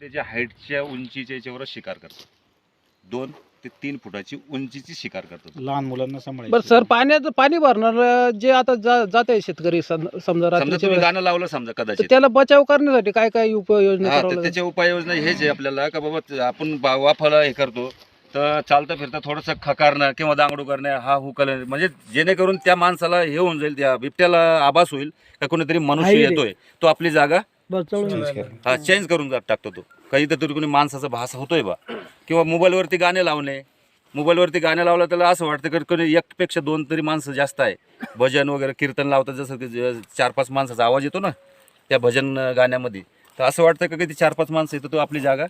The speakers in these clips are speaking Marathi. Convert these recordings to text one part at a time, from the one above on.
त्याच्या हाईटच्या उंचीच्या याच्यावर शिकार करतो दोन ते तीन फुटाची उंचीची शिकार करतो तो. लहान मुलांना सांभाळायचं बरं सर पाण्याचं पाणी भरणार जे आता जा जात आहे शेतकरी सम- समजा समजा रात्रीच्या तुम्ही वेळेस, गाणं लावलं समजा तर कदाचित त्याला बचाव करण्यासाठी काय काय उपाययोजना हा करावं तर लागेल? त्याच्या उपाययोजना हेच आहे आपल्याला का बाबा त- आपण बा- वाफाला हे करतो तर चालता फिरता थोडंसं खकारणं किंवा दांगडू करणं हा हुकल म्हणजे जेणेकरून त्या माणसाला हे होऊन जाईल त्या बिबट्याला आभास होईल का कोणीतरी मनुष्य आहे. येतोय तो आपली जागा हा चेंज करून जा- टाकतो तो. काही तर तरी कोणी माणसाचा भास होतोय बा. किंवा मोबाईलवरती गाणे लावणे. मोबाईलवरती गाणे लावलं त्याला असं वाटतं की कोणी एकपेक्षा दोन तरी माणसं जास्त आहे. भजन वगैरे कीर्तन लावतात जसं की ज- चार पाच माणसाचा आवाज येतो ना त्या भजन अं, गाण्यामध्ये. तर असं वाटतं का किती चार पाच माणसं येतो तो आपली जागा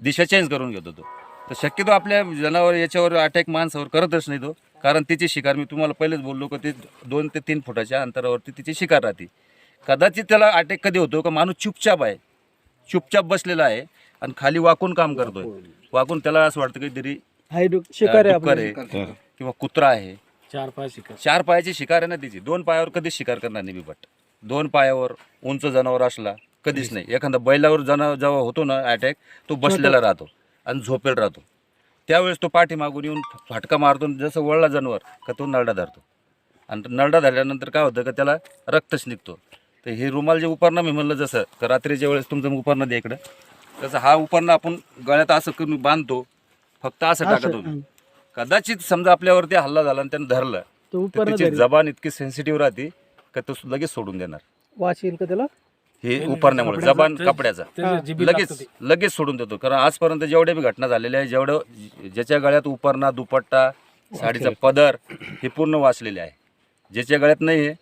दिशा चेंज करून घेतो तो. तर शक्यतो आपल्या जनावर याच्यावर अटॅक माणसावर करतच नाही तो. कारण तिची शिकार मी तुम्हाला पहिलेच बोललो का ते दोन ते तीन फुटाच्या अंतरावरती तिची शिकार राहते. कदाचित त्याला अटॅक कधी होतो का माणूस चुपचाप आहे. चुपचाप बसलेला आहे आणि खाली वाकून काम करतोय. वाकून त्याला असं वाटतं काहीतरी शिकार आहे किंवा कुत्रा आहे. चार पाच शिकार. चार पायाची शिकार आहे ना तिची. दोन पायावर कधीच शिकार करणार नाही बिबट दोन पायावर उंच जनावर असला कधीच नाही. एखादा बैलावर जनावर जेव्हा होतो ना अटॅक तो बसलेला राहतो आणि झोपेल राहतो. त्यावेळेस तो पाठीमागून येऊन फाटका मारतो आणि जसं वळला जनावर का तो नरडा धरतो. आणि नरडा धरल्यानंतर काय होतं का त्याला रक्तच निघतो. तर हे रुमाल जे उपरणं मी म्हणलं जसं का रात्रीच्या वेळेस तुमचं उपरणं द्या इकडं. तसं हा उपरणं आपण गळ्यात असं करून बांधतो फक्त असं टाकत. होतो हं. कदाचित समजा आपल्यावरती हल्ला झाला आणि त्यानं धरलं तो तर उपरणं तिची धरेल. जबान इतकी सेन्सिटिव्ह राहते का तो लगेच सोडून देणार. वास येईल का त्याला? हे उपरण्यामुळे जबान कपड्याचा. लगेच ते. लगेच सोडून देतो. कारण आजपर्यंत जेवढ्या बी घटना झालेल्या आहे जेवढं ज्याच्या गळ्यात उपरणा दुपट्टा साडीचा पदर हे पूर्ण वाचलेले आहे. ज्याच्या गळ्यात नाही आहे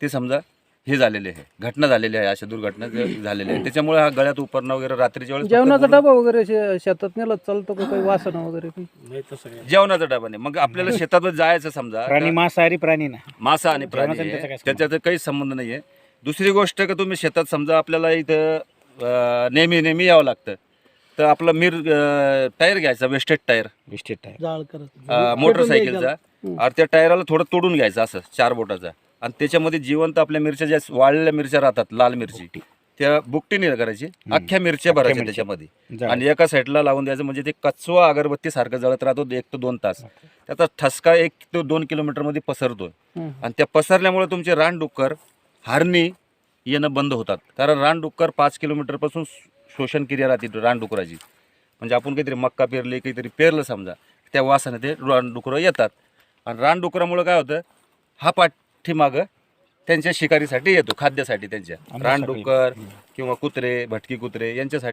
ते समजा हे झालेले आहे. घटना झालेली आहे अशा दुर्घटना झालेल्या आहे. त्याच्यामुळे हा गळ्यात उपरणं वगैरे रात्रीच्या वेळेस जेवणाचा डबा वगैरे शे- शेतात नेला चालतो का काही वासना वगैरे काही? नाही जेवणाचा डबा नाही. मग आपल्याला शेतात जायचं समजा प्राणी मांसाहारी प्राणी ना. मासा आणि प्राणी जेवणाचा आणि त्याचा आहे. काय त्याच्यात काहीच संबंध नाही आहे दुसरी गोष्ट का तुम्ही शेतात समजा आपल्याला इथं अं, नेहमी नेहमी यावं लागतं. तर आपलं मिर अं, टायर घ्यायचा वेस्टेड टायर. विस्टेट आहे जाळ करत. अं, मोटरसायकलचा. आणि त्या टायराला थोडं तोडून घ्यायचं असं चार बोटाचा. आणि त्याच्यामध्ये जिवंत आपल्या मिरच्या ज्या वाळलेल्या मिरच्या राहतात लाल मिरची त्या बुकटीने करायची. अख्ख्या मिरच्या भरायच्या. त्याच्यामध्ये. आणि एका साईडला लावून द्यायचं म्हणजे ते कचवा अगरबत्ती सारखं जळत राहतो एक ते दोन तास. त्याचा ठसका एक ते दोन किलोमीटरमध्ये पसरतोय. हं. आणि त्या पसरल्यामुळे तुमचे रानडुक्कर हारणी येणं बंद होतात. कारण रानडुक्कर पाच किलोमीटरपासून शोषण क्रिया राहते रानडुकराची. म्हणजे आपण काहीतरी मक्का पेरली काहीतरी पेरलं समजा त्या वासाने ते रानडुकरं येतात. आणि रानडुकरामुळे काय होतं हा पाठीमागं त्यांच्या शिकारीसाठी येतो खाद्यासाठी त्यांच्या. रानडुक्कर किंवा कुत्रे भटकी कुत्रे यांच्यासाठी